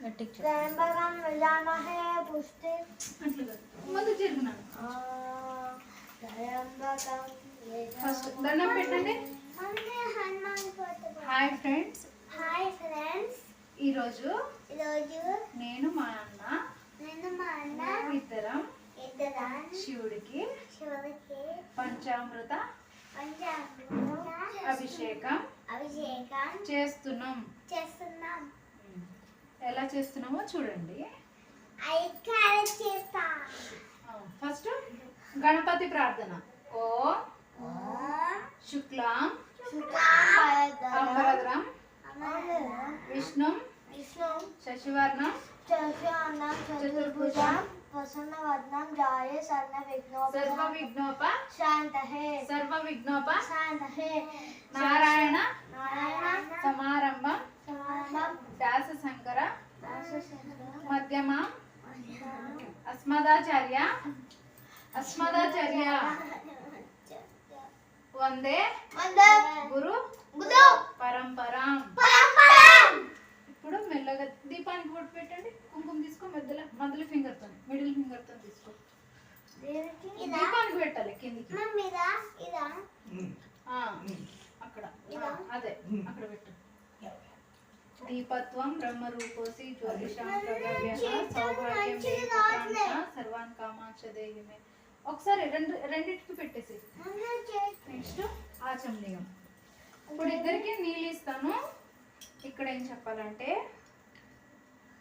గట్టిగా చెప్పు. त्र्यंबकं यजामहे पुष्टि అట్లా కాదు. ముందు తిరుగున్నాను त्र्यंबकं ఫస్ట్ దండం పెట్టండి mummy Hanuman photo hi friends hi friends ఈరోజు ఈరోజు నేను మా అన్న నేను మా అన్న ఇద్దరం ఇద్దరం శివుడికి శివుడికి పంచామృత పంచామృత అభిషేకం అభిషేకం చేస్తున్నాం చేస్తున్నాం ఎలా చేస్తున్నామో చూడండి. ఫస్ట్ గణపతి ప్రార్థన. ఓ. శుక్లాం. అంబరద్రం. విష్ణు. విష్ణు. శశివర్ణం. చతుర్భుజం చతుర్భుజం. ప్రసన్నవదనం జాయే సర్ణ సర్వ విఘ్నోప విఘ్నోప శాంతహే. సర్వ విఘ్నోప శాంతహే. నారాయణ. నారాయణ. సమారంభం. దాసశంకర మధ్యమ అస్మదాచార్య అస్మదాచార్య వందే గురు గురు పరంపరాం. ఇప్పుడు మెల్లగా దీపానికి బొట్టు పెట్టండి కుంకుమ తీసుకో మధ్యలో మధ్యలో ఫింగర్తో మిడిల్ ఫింగర్తో తీసుకో ఇదా దీపానికి పెట్టాలి కిందికి మమ్మీ ఇదా ఇదా ఆ, అక్కడ ఆ, అదే అక్కడ పెట్టు దేవపుత్రాంశ సర్వాన్ కామాక్ష దేహిమే ఒకసారి రెండు రెండింటికి పెట్టేసి. నెక్స్ట్ ఆచమనీయం. ఇప్పుడు ఇద్దరికి నీళ్ళు ఇస్తాను ఇక్కడ ఏం చెప్పాలంటే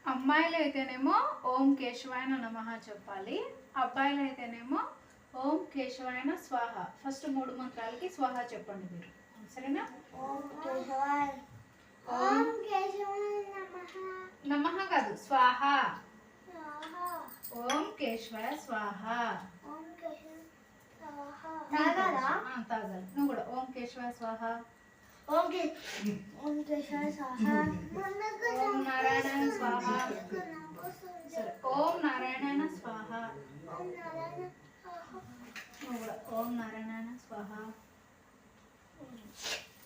అమ్మాయిలు అయితేనేమో ఓం కేశవాయన నమః చెప్పాలి. అబ్బాయిలు అయితేనేమో ఓం కేశవాయన స్వాహ. ఫస్ట్ మూడు మంత్రాలకి స్వాహ చెప్పండి మీరు. సరేనా? ఓం నమః. కాదు స్వాహ. ఓం కేశవాయ స్వాహ. తాగాలి. నువ్వు కూడా ఓం కేశవాయ స్వాహ. ఓం కే ఓం కేశవాయ స్వాహా. ఓం నారాయణాయ స్వాహ. సరే ఓం నారాయణ స్వాహా. నువ్వు కూడా ఓం నారాయణాయ స్వాహ.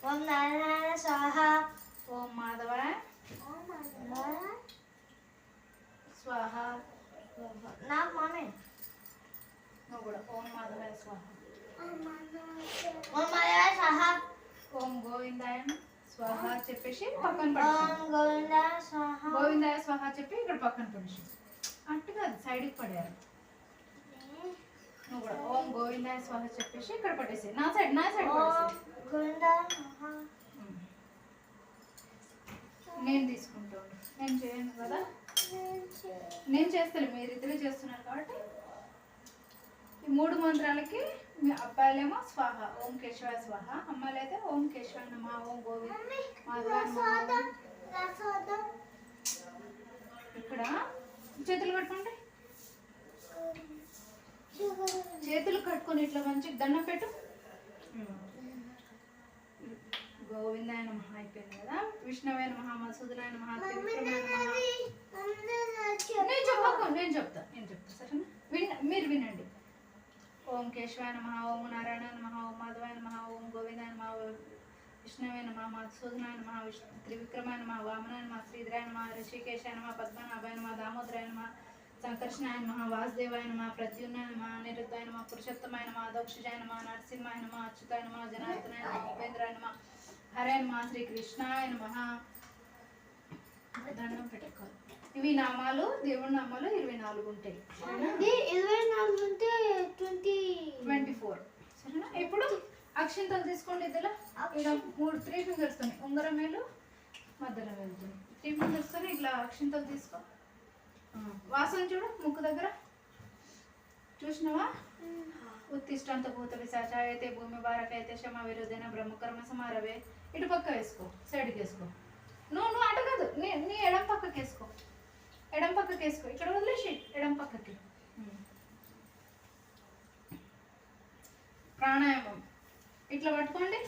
ఓం నారాయణ స్వాహా. ఓం మాధవాయ స్వాహ. నాకు మమ్మీ నువ్వు కూడా. ఓం మాధవాయ స్వాహ. ఓం మాధవాయ స్వాహా. ఓం గోవిందాయ స్వాహ చెప్పేసి పక్కన పడేసి. ఓం గోవింద స్వాహా. గోవిందాయ స్వాహ చెప్పి ఇక్కడ పక్కన పడేసి. అట్టు కాదు సైడ్కి పడేయాలి. నువ్వు కూడా. ఓం గోవిందాయ స్వాహ చెప్పేసి ఇక్కడ పట్టేసి నా సైడ్ నా సైడ్ గోవింద నేను తీసుకుంటాను. నేను చేయను కదా? నేను చేస్తాను మీరిద్దరే చేస్తున్నారు కాబట్టి. ఈ మూడు మంత్రాలకి మీ అబ్బాయిలేమో స్వాహ ఓం కేశవాయ స్వాహ అమ్మాయిలైతే ఓం కేశవాయ నమ ఓం గోవింద్ మా ఓం. ఇక్కడ చేతులు కట్టుకోండి. చేతులు కట్టుకొని ఇట్లా మంచి దండం పెట్టు. గోవిందాయ నమ అయిపోయింది కదా? విష్ణువే నమ మసూదులాయ నమ నేను చెప్పకు నేను చెప్తా నేను చెప్తా సరేనా? విన్ మీరు వినండి. ఓం కేశవాయ నమ ఓం నారాయణ నమ ఓం మాధవాయ నమ ఓం గోవిందాయ నమ ఓం విష్ణువే నమ మధుసూదనాయ నమ విష్ణు త్రివిక్రమాయ నమ వామనాయ నమ శ్రీధరాయ నమ ఋషికేశాయ నమ పద్మనాభాయ నమ దామోదరాయ నమ సంకర్షణాయ నమ వాసుదేవాయ నమ ప్రద్యున్నాయ నమ అనిరుద్ధాయ నమ పురుషోత్తమాయ నమ దోక్షజాయ నమ నరసింహాయ నమ అచ్యుతాయ నమ జనార్దనాయ నమ ఉపేంద్రాయ నమ హరే నమ శ్రీకృష్ణాయ నమ. దండం పెట్టుకోవాలి. ఇవి నామాలు దేవుడి నామాలు ఇరవై నాలుగు ఉంటాయి. ఇరవై నాలుగు ఉంటే ట్వంటీ ట్వంటీ ఫోర్. సరేనా? ఇప్పుడు అక్షింతలు తీసుకోండి ఇద్దరు ఇలా మూడు త్రీ ఫింగర్స్ తోని. ఉంగరం వేలు మధ్యలో వెళ్తుంది త్రీ ఫింగర్స్ తోని ఇట్లా అక్షింతలు తీసుకో. వాసన చూడు ముక్కు దగ్గర. చూసినావా? ఉత్తిష్టాంత భూత విశాచ అయితే భూమి భారక అయితే క్షమ విరుద్ధైన బ్రహ్మకర్మ సమారవే. ఇటు పక్క వేసుకో సైడ్కి వేసుకో నువ్వు నువ్వు అటు కాదు నీ నీ ఎడం పక్కకి వేసుకో ఎడం పక్కకి వేసుకో ఇక్కడ వదిలేసి ఎడం పక్కకి. ప్రాణాయామం ఇట్లా పట్టుకోండి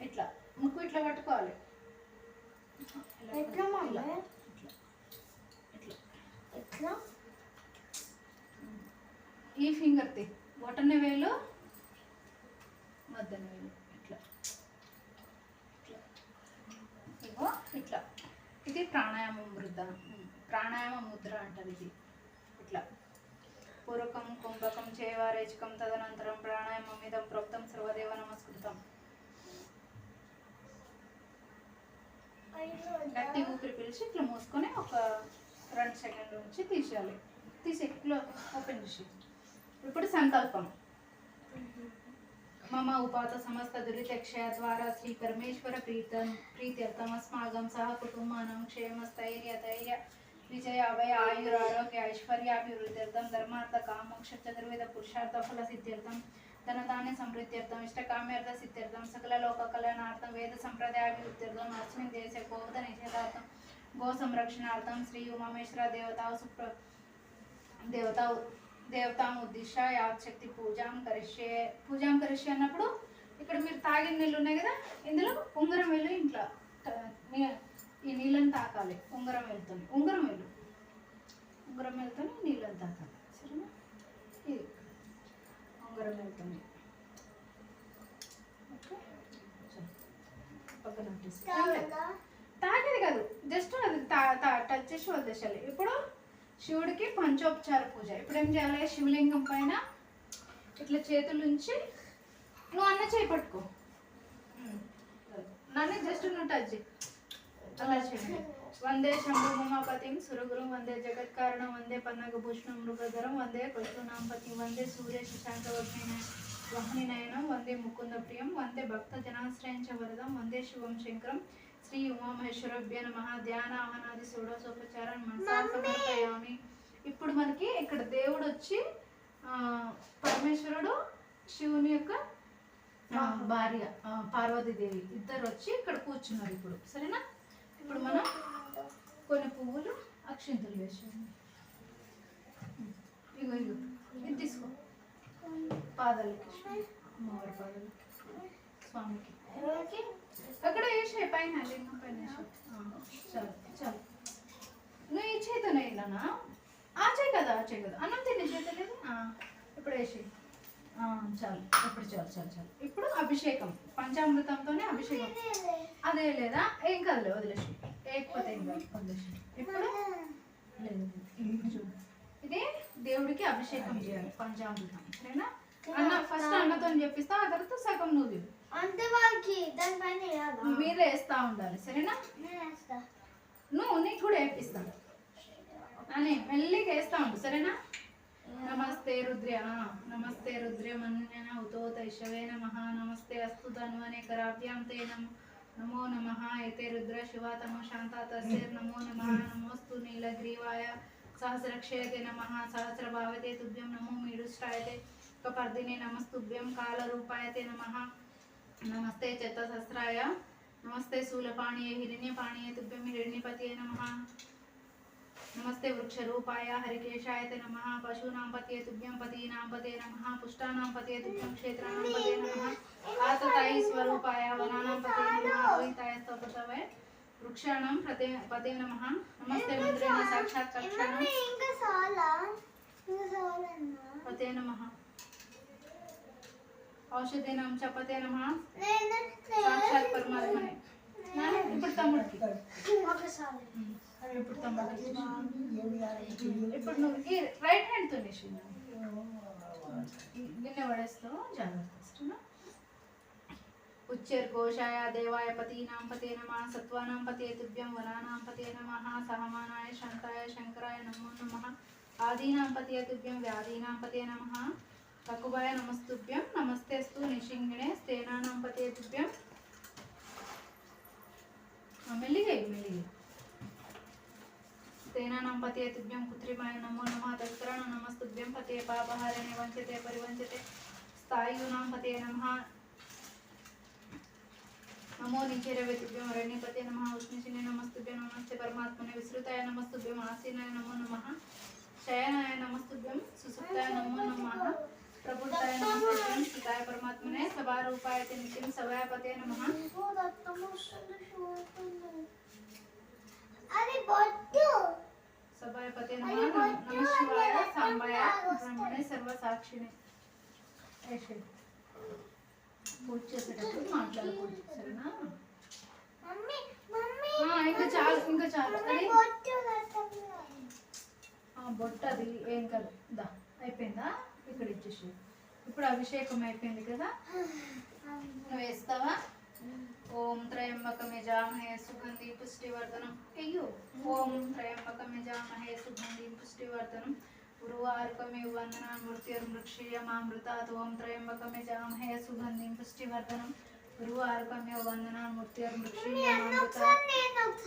ఇట్లా ముక్కు ఇట్లా పట్టుకోవాలి ఎట్లా. ఇట్లా. ఇట్లా. ఈ ఫింగర్ తి బొటన వేలు మధ్యన వేలు ఇట్లా. ఇట్లా. ఇగో ఇట్లా. ఇది ప్రాణాయామ ముద్ర. ప్రాణాయామ ముద్ర అంటారు ఇది. ఇట్లా. పూర్వకం కుంభకం చేవారేచకం తదనంతరం ప్రాణాయామం ఇదం ప్రోక్తం సర్వదేవ నమస్కృతం. గట్టి ఊపిరి పిలిచి ఇట్లా మూసుకొని ఒక రెండు సెకండ్ల నుంచి తీసేయాలి. తీసి ఇట్లా ఓపెన్ చేసి ఇప్పుడు సంకల్పం. మమ ఉపాత సమస్త దురితక్షయ ద్వారా శ్రీ పరమేశ్వర ప్రీతం ప్రీత్యర్థం అస్మాకం సహ కుటుంబానం క్షేమస్థైర్య ధైర్య విజయ అభయ ఆయుర ఆరోగ్య ఐశ్వర్యాభివృద్ధ్యర్థం ధర్మార్థ కామోక్ష చతుర్వేద పురుషార్థ ఫల సిద్ధ్యర్థం ధనధాన్య సమృద్ధ్యర్థం దేవతా ఉద్దిశ యావశక్తి పూజాం కరిష్యే. పూజాం కరిష్యే అన్నప్పుడు ఇక్కడ మీరు తాగిన నీళ్ళు ఉన్నాయి కదా ఇందులో ఉంగరం వెళ్ళు ఇంట్లో. ఈ నీళ్ళని తాకాలి ఉంగరం వెళ్తుంది ఉంగరం వెళ్ళు. ఉంగరం వెళ్తుంది నీళ్ళని తాకాలి. సరేనా? ఇది ఉంగరం వెళ్తుంది. పక్కన. తాగేది? కాదు జస్ట్ అది టచ్ చేసి వదిలేసాలి ఇప్పుడు శివుడికి పంచోపచార పూజ. ఇప్పుడు ఏం చేయాలి? శివలింగం పైన ఇట్లా చేతులు ఉంచి నువ్వు అన్న చేయి పట్టుకో. నన్ను జస్ట్ నువ్వు టచ్ అలా చేయండి వందే శంభు ఉమాపతిం సురగురం వందే జగత్కారణం వందే పన్నగభూషణం మృగధరం వందే పశునాంపతి వందే సూర్య శశాంక వహ్ని నయనం వందే ముకుంద ప్రియం వందే భక్త జనాశ్రయించ వరదం వందే శివం శంకరం శ్రీ ఉమామహేశ్వరభ్య నమ. ధ్యాన ఆహనాది షోడశోపచారం మనసా సమర్పయామి. ఇప్పుడు మనకి ఇక్కడ దేవుడు వచ్చి ఆ, పరమేశ్వరుడు శివుని యొక్క భార్య పార్వతీదేవి ఇద్దరు వచ్చి ఇక్కడ కూర్చున్నారు ఇప్పుడు. సరేనా? ఇప్పుడు మనం కొన్ని పువ్వులు అక్షింతలు వేసాము ఇగో ఇగో. ఇది తీసుకో. పాదాలకి అమ్మవారి పాదాలకి స్వామికి. అక్కడ వేసే పైన పైన. చాలు చాలు. నువ్వు ఈ చేతనే ఇలానా ఆ చేయి కదా ఆ చేయి కదా. అన్నం తినే చేత లేదు? ఇప్పుడు వేసి చాలు ఇప్పుడు చాలు చాలు చాలు. ఇప్పుడు అభిషేకం. పంచామృతంతోనే అభిషేకం. అదే లేదా? ఏం కదలే వదిలేసి లేకపోతే ఏం కాదు వదిలేసి ఇప్పుడు? లేదు ఇది దేవుడికి అభిషేకం చేయాలి పంచామృతం. సరేనా? అన్న ఫస్ట్ అన్నతో చెప్పిస్తా ఆ తర్వాత సగం నువ్వు. అంతే దానిపైన వేయాలా? మీరే వేస్తా ఉండాలి సరేనా నేను వేస్తా. నువ్వు నీకు కూడా వేపిస్తాను అని మెల్లిగా వేస్తా ఉండు సరేనా నమస్తే రుద్ర్య నమస్తే రుద్ర్యమన్యన ఉతో తైషవే నమ నమస్తే అస్తు ధన్వనే కరాభ్యాం తే నమో నమో నమ ఏతే రుద్ర శివ తమ శాంత తస్యర్ నమో నమ నమోస్తు నీలగ్రీవాయ సహస్రక్షయతే నమ సహస్రభావతే తుభ్యం నమో మీడుష్టాయతే కపర్దినే నమస్తుభ్యం కాలరూపాయతే నమ నమస్తే చతసహస్రాయ నమస్తే శూలపాణియ హిరణ్యపాణియ తుభ్యం హిరణ్యపతియే నమ. నమస్తే వృక్షరూపాయ హరికేశాయ తే నమ. పశూనాం పతియే తుభ్యం పతీనాం పతే నమ. పుష్టానాం పతియే తుభ్యం క్షేత్రాణాం పతే నమ. ఆతతాయి స్వరూపాయ వనానాం పతే నమ. రోహితాయ స్తోపతవే వృక్షాణం పతే పతే నమ. నమస్తే మంత్రేణ సాక్షాత్ కక్షాణం. పతే నమ. ఔషధీనాం చ పతే నమ నేను సాక్షాత్ పరమాత్మనే నాన్న, ఇప్పుడు తమ్ముడికి ఒకసారి ఉమ్, ఇప్పుడు తమ్ముడికి ఇప్పుడు నువ్వు ఈ రైట్ హ్యాండ్తో వేసి గిన్నె పడేస్తావు జాగ్రత్త ఇస్తున్నా ఉచ్చేర్ ఘోషాయ దేవాయ పతీనాం పతే నమ సత్వానాం పతే తుభ్యం వనానాం పతే నమ సహమానాయ శాంతాయ శంకరాయ నమో నమ ఆదీనాం పతే తుభ్యం వ్యాధీనాం పతే నమ కకుబాయ నమస్తుభ్యం నమస్తేస్తు నిషింగిణే స్తేనానాం పతే తుభ్యం మెల్లిగా మెల్లిగా. తేనానాం పతే తుభ్యం కృత్రిమాయ నమో నమ తస్కరణ నమస్తుభ్యం పతే పాపహారణే వంచతే పరివంచతే స్థాయూనాం పతే నమ. నమో నిఖిరవేతుభ్యం అరణ్యపతే నమ ఉష్ణిషినే నమస్తుభ్యం నమస్తే పరమాత్మనే విశ్రుతాయ నమస్తుభ్యం ఆసీనాయ నమో నమ శయనాయ నమస్తుభ్యం సుసుప్తాయ నమో నమ. ప్రబుద్ధాయ నమస్తుభ్యం స్థితాయ పరమాత్మనే సభారూపాయ నిత్యం సభాయపతే నమ అది బొట్టు సభాయపతే నమ నమ శివాయ సాంబాయ బ్రహ్మణే సర్వసాక్షిణే ఏషే. పూజ చేసేటప్పుడు మాట్లాడకూడదు సరేనా మమ్మీ మమ్మీ ఆ, ఇంకా చాలు ఇంకా చాలు అది బొట్టు పెట్టాలి. ఆ బొట్టు అది ఏం కాదు దా అయిపోయిందా ఇక్కడ ఇచ్చేసి. ఇప్పుడు అభిషేకం అయిపోయింది కదా? నువ్వు వేస్తావా? ఓం త్రయంబకమే జామహే సుగంధి పుష్టివర్ధనం. అయ్యో ఓం త్రయంబకమే జామహే సుగంధి పుష్టివర్ధనం. గురువార్కమే వందన మృత్యుర్మృక్షీయమామృతాత్ ఓం త్రయంబకమే జామహే సుగంధి పుష్టివర్ధనం. గురువార్కమే వందన మృత్యుర్మృక్షీయమామృతాత్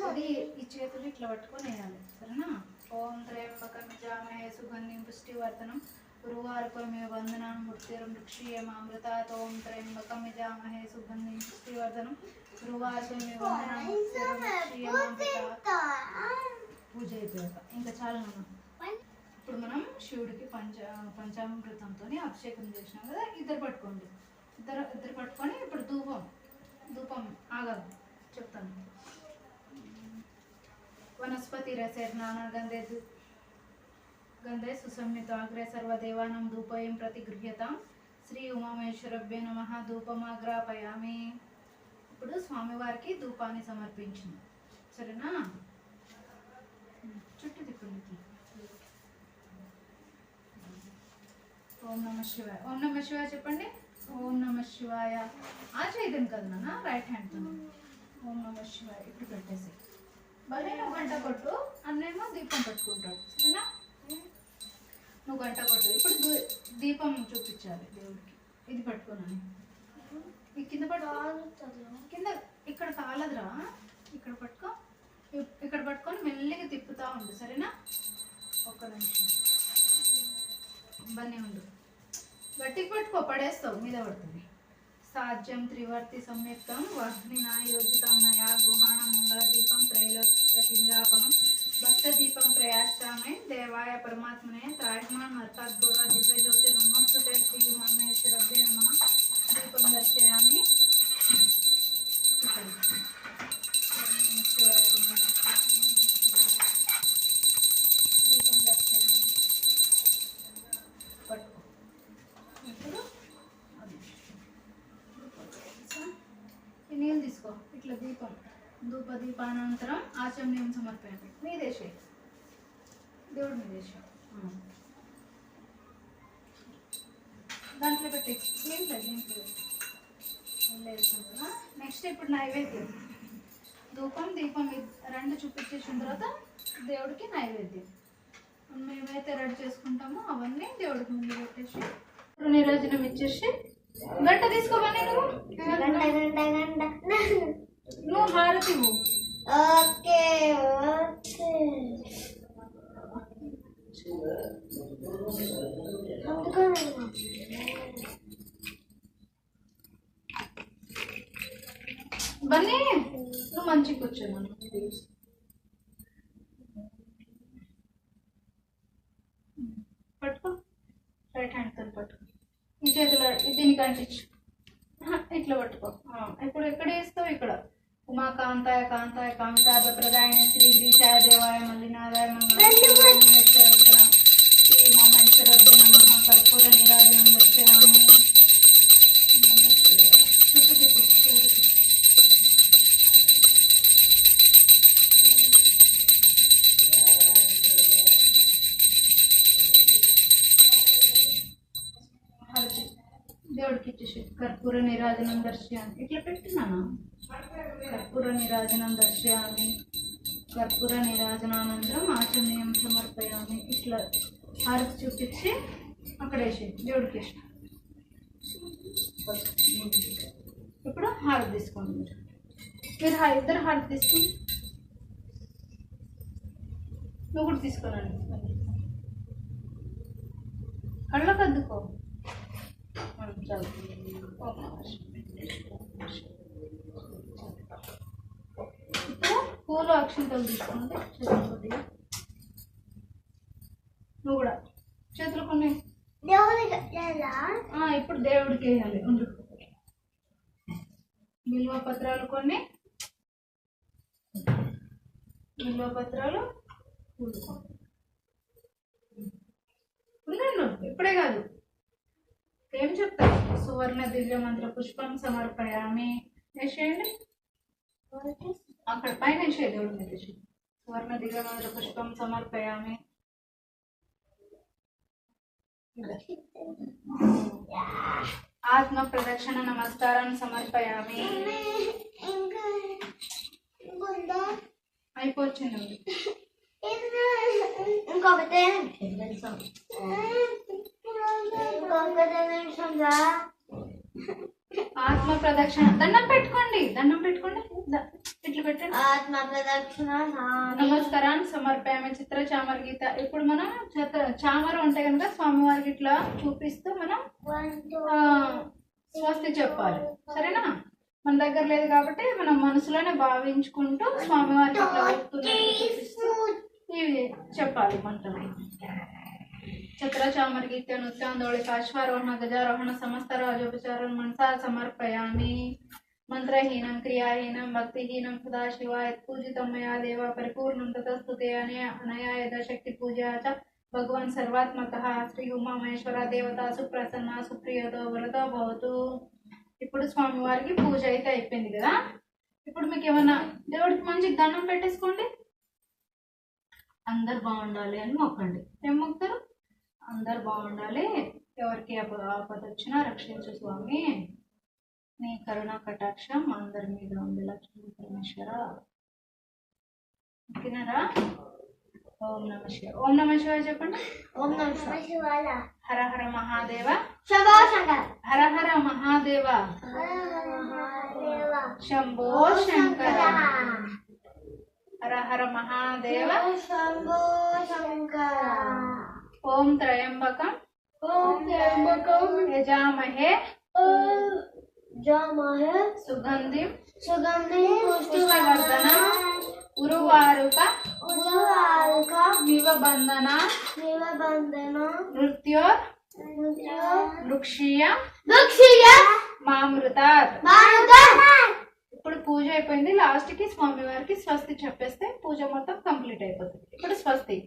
అది ఈ చేతులు ఇట్లా పట్టుకొని వేయాలి. సరేనా? ఓం త్రయంబకమే జామహే సుగంధిం పుష్టివర్ధనం. గురువార్పమే వందనాం మృత్యురం వృక్షీయమామృతాత్ ఓం త్రయంబకం సుగంధిం పుష్టివర్ధనం గురువార్పమే వందనాం మృత్యురం వృక్షీయమామృతాత్ పూజ అయిపోయాక ఇంకా చాలా ఇప్పుడు మనం శివుడికి పంచ పంచామృతంతో అభిషేకం చేసినాం కదా ఇద్దరు పట్టుకోండి. ఇద్దరు ఇద్దరు పట్టుకొని ఇప్పుడు ధూపం ధూపం ఆగదు చెప్తాను. వనస్పతి రసేర్నాన గంధే గంధే సుసంహిత సర్వదేవానం ధూపయం ప్రతి గృహ్యతాం. శ్రీ ఉమామేశ్వరభ్య నమ. ధూపమాగ్రాపయామి. ఇప్పుడు స్వామివారికి ధూపాన్ని సమర్పించింది సరేనా? చుట్టూ తిప్పండి. ఓం నమ శివాయ. ఓం నమ శివాయ చెప్పండి. ఓం నమ శివాయ. ఆ చేయదాం కదా నాన్న రైట్ హ్యాండ్తో ఓం నమ శివాయ. ఇప్పుడు పెట్టేసి భలే గంట కొట్టు. అన్నేమో దీపం పెట్టుకుంటాడు. సరేనా? నువ్వు గంట కొట్టు. ఇప్పుడు దీపం చూపించాలి దేవుడికి. ఇది పట్టుకున్నాను ఈ కింద పట్టుకో. కింద ఇక్కడ కాలదురా ఇక్కడ పట్టుకో. ఇక్కడ పట్టుకొని మెల్లిగా తిప్పుతా ఉండు సరేనా? ఒక్క నిమిషం. ఇబ్బంది ఉండు గట్టికి పట్టుకో పడేస్తావు మీద పడుతుంది. సాధ్యం త్రివర్తి సంయుక్తం వహ్నినా యోజితం గృహాణ మంగళ దీపం త్రైలోక్యపింద్రాపహం భక్త దీపం ప్రయాశ్రామే దేవాయ పరమాత్మనే త్రాయమాన్ అర్థాత్ గౌర దివ్య జ్యోతి నమస్తే శ్రీ మహేశ్వరభ్య నమ దీపం దర్శయామి ఇక్కడ. దీపం దర్శయామి పట్టుకో ఇప్పుడు అది ఈ నీళ్ళు తీసుకో ఇట్లా దీపం ధూప దీపానంతరం ఆచమనీయం సమర్పయండి మీదేసే దేవుడు మీదేసే దాంట్లో పెట్టి. దీంట్లో దీంట్లో వేసుకుంటున్నా నెక్స్ట్ ఇప్పుడు నైవేద్యం. ధూపం దీపం రెండు చూపించేసిన తర్వాత దేవుడికి నైవేద్యం. మేమైతే రెడీ చేసుకుంటామో అవన్నీ దేవుడికి ముందు పెట్టేసి నీరాజనం ఇచ్చేసి గంట తీసుకోమని నువ్వు గంట గంట గంట. నువ్వు హారతి ఇవ్వు. ఓకే ఓకే అందుకని బన్నీ నువ్వు మంచిగా కూర్చోమను పట్టుకో రైట్ హ్యాండ్తో పట్టుకో ఈ చేతిలో దీనికి అంటించు ఆహా, ఇట్లా పట్టుకో ఆ, ఇప్పుడు ఎక్కడ వేస్తావు ఇక్కడ ఉమా కాంతాయ కాంతాయ కామితార్థ ప్రదాయన శ్రీ గిరీశాయ దేవాయ మల్లినాథాయ మంగళేశ్వర శ్రీ ఉమామేశ్వర నమ కర్పూర నీరాజనం దర్శయామి చుట్టూ తిప్పు చివరికి. హారతి దేవుడికి ఇచ్చేసి కర్పూర దర్శయాన్ని ఇట్లా పెట్టినా కర్పూర నిరాజనం దర్శయామి. కర్పూర నిరాజనానంతరం ఆచరణీయం సమర్పయామి. ఇట్లా హారతి చూపించి అక్కడ వేసి దేవుడికి వేసి ఇప్పుడు హారతి తీసుకోండి మీరు. మీరు హా- ఇద్దరు హారతి తీసుకోండి. నువ్వు కూడా తీసుకోనండి కళ్ళకు అద్దుకో. ఉమ్, ఓకే. పూలు అక్షింతలు తీసుకున్నది చేతులు కొద్దిగా. నువ్వు కూడా. చేతులు కొన్ని. ఇప్పుడు దేవుడికి వేయాలి. ఉండు. పత్రాలు కొన్ని. నిల్వ పత్రాలు పూలు. కొన్ని. ఉండండి ఇప్పుడే కాదు. ఏం చెప్తారు? సువర్ణ దివ్య మంత్ర పుష్పం సమర్పయామి. వేసేయండి. అక్కడ పైన వేసే దేవుడు మీద సువర్ణ దివ్య మంత్ర పుష్పం సమర్పయామి. ఆత్మ ప్రదక్షిణ నమస్కారం సమర్పయామి. ఇంకా అయిపోవచ్చిందండి ఇంకొకటే ఇంకొకటే నిమిషం ఆత్మ ప్రదక్షిణ. దండం పెట్టుకోండి దండం పెట్టుకోండి. ఇట్లా పెట్టండి. ఆత్మ ప్రదక్షిణ నమస్కారాన్ని సమర్పయామి చిత్ర చామర గీత. ఇప్పుడు మనం చిత్ర చామర ఉంటే కనుక స్వామివారికి ఇట్లా చూపిస్తూ మనం స్వస్తి చెప్పాలి. సరేనా? మన దగ్గర లేదు కాబట్టి మనం మనసులోనే భావించుకుంటూ స్వామివారికి ఇట్లా ఇవి చెప్పాలి మంటలు చక్రచామర చామర గీత నృత్యాందోళి అశ్వారోహణ గజారోహణ సమస్త రాజోపచారం మనసా సమర్పయామి మంత్రహీనం క్రియాహీనం భక్తిహీనం సదాశివాయ పూజితం మయా దేవ పరిపూర్ణం తతస్తుతే అనే అనయా యథాశక్తి పూజా చ భగవాన్ సర్వాత్మక శ్రీ ఉమామహేశ్వర దేవత సుప్రసన్న సుప్రియతో వరతో భవతు ఇప్పుడు స్వామివారికి పూజ అయితే అయిపోయింది కదా? ఇప్పుడు మీకు ఏమన్నా దేవుడికి మంచి దండం పెట్టేసుకోండి. అందరు బాగుండాలి అని మొక్కండి. ఏం మొక్కుతారు అందరు బాగుండాలి. ఎవరికి ఆపద వచ్చినా రక్షించు స్వామి. నీ కరుణా కటాక్షం అందరి మీద ఉంది లక్ష్మీ పరమేశ్వర. ఓకేనారా ఓం నమ శివ ఓం నమ శివాయ చెప్పండి. ఓం నమ శివాయ. హర హర మహాదేవ. శంభో శంకర్. హర హర మహాదేవ. మహాదేవ. శంభో శంకర. హర హర మహాదేవ శంభో శంకర ఓం త్రయంబకం ఓం త్ర్యంబకం యజామహే జామహే సుగంధిం సుగంధి పుష్టివర్ధన ఉరువారుక ఉదారుక వివబంధన నిలబంధన నృత్యోర్ వృక్షీయ దక్షియ మామృతాత్ భారత ఇప్పుడు పూజ అయిపోయింది. లాస్ట్కి స్వామి వారికి స్వస్తి చెప్పేస్తే పూజ మొత్తం కంప్లీట్ అయిపోతుంది. ఇప్పుడు స్వస్తి.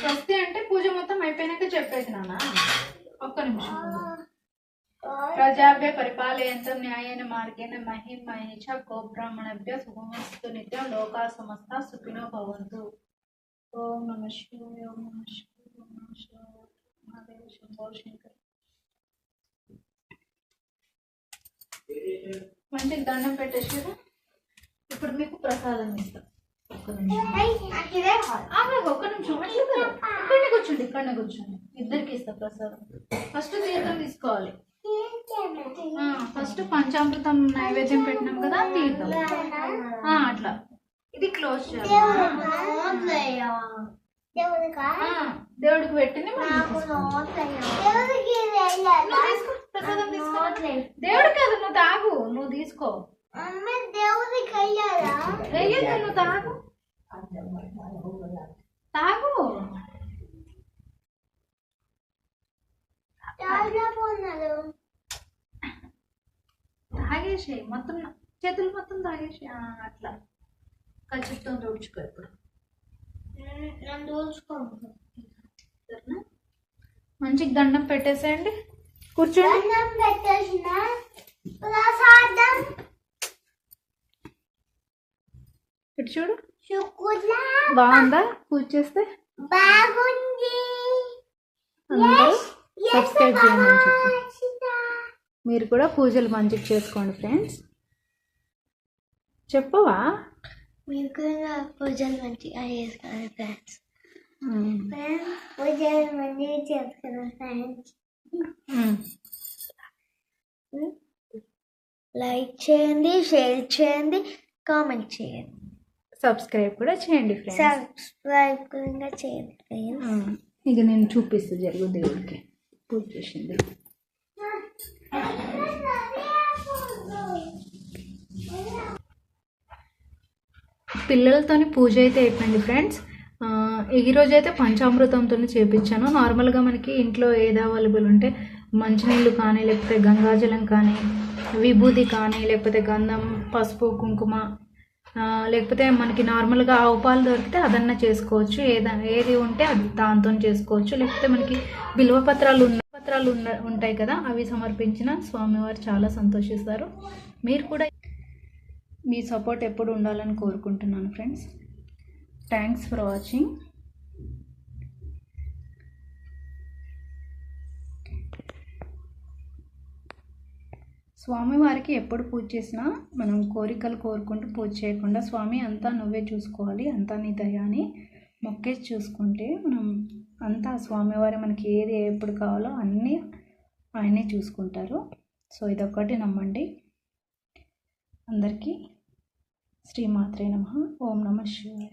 స్వస్తి అంటే పూజ మొత్తం అయిపోయినాక చెప్పేది నాన్న. ఒక్క నిమిషం. ప్రజాభ్య పరిపాలయంతం న్యాయేన మార్గేణ మహిం మహిష గోబ్రాహ్మణభ్య శుభమస్తు నిత్యం లోకా సమస్త సుఖినో భవంతు. ఓం నమ శివాయ ఓం నమ శివాయ ఓం నమ శివాయ. మహాదేవ శంభో శంకర్. మంచిగా దండం పెట్టేసారు ఇప్పుడు మీకు ప్రసాదం ఇస్తాం. ఒక్క నిమిషం. ఒక్క నిమిషం. ఇక్కడనే కూర్చోండి ఇక్కడనే కూర్చోండి. ఇద్దరికి ఇస్తా ప్రసాదం. ఫస్ట్ తీర్థం తీసుకోవాలి. ఫస్ట్ పంచామృతం నైవేద్యం పెట్టినాం కదా తీర్థం. అట్లా. ఇది క్లోజ్ చేయాలి. దేవుడికి పెట్టింది ప్రసాదం తీసుకో. దేవుడికి కాదు నువ్వు తాగు నువ్వు తీసుకో. నువ్వు తాగు. తాగు. తాగేసి మొత్తం చేతులు మొత్తం తాగేసి అట్లా. ఖచ్చితంగా తుడుచుకో ఇప్పుడు. నన్ను? మంచిగా దండం పెట్టేసేయండి. కూర్చోండి. ఇటు చూడు బాగుందా పూజ చేస్తే బాగుంది సబ్స్క్రైబ్ చేయమని చెప్పు మీరు కూడా పూజలు మంచిగా చేసుకోండి ఫ్రెండ్స్. చెప్పవా? మీరు కూడా పూజలు మంచిగా చేసుకోండి ఫ్రెండ్స్. పూజలు మంచిగా చేసుకోండి ఫ్రెండ్స్. లైక్ చేయండి షేర్ చేయండి కామెంట్ చేయండి. సబ్స్క్రైబ్ కూడా చేయండి ఫ్రెండ్స్. సబ్స్క్రైబ్ కూడా చేయండి ఫ్రెండ్స్. ఇక నేను చూపిస్తూ జరుగు దేవుడికి. పూజ చేసింది. పిల్లలతోని పూజ అయితే అయిపోయింది ఫ్రెండ్స్. ఆ, ఈ రోజు అయితే పంచామృతంతో చేపించాను నార్మల్గా మనకి ఇంట్లో ఏది అవైలబుల్ ఉంటే మంచినీళ్ళు కానీ లేకపోతే గంగాజలం కానీ విభూది కానీ లేకపోతే గంధం పసుపు కుంకుమ లేకపోతే మనకి నార్మల్గా ఆవు పాలు దొరికితే అదన్నా చేసుకోవచ్చు. ఏద ఏది ఉంటే అది దాంతో చేసుకోవచ్చు. లేకపోతే మనకి బిల్వ పత్రాలు ఉన్న పత్రాలు ఉన్న ఉంటాయి కదా అవి సమర్పించిన స్వామివారు చాలా సంతోషిస్తారు. మీరు కూడా మీ సపోర్ట్ ఎప్పుడు ఉండాలని కోరుకుంటున్నాను ఫ్రెండ్స్. Thanks for watching. స్వామివారికి ఎప్పుడు పూజ చేసినా మనం కోరికలు కోరుకుంటూ పూజ చేయకుండా స్వామి అంతా నువ్వే చూసుకోవాలి అంతా నీ దయాని మొక్కేసి చూసుకుంటే మనం అంతా స్వామివారి మనకి ఏది ఎప్పుడు కావాలో అన్నీ ఆయనే చూసుకుంటారు. సో ఇదొక్కటి నమ్మండి. అందరికీ శ్రీమాత్రే నమ. ఓం నమ శివాయ.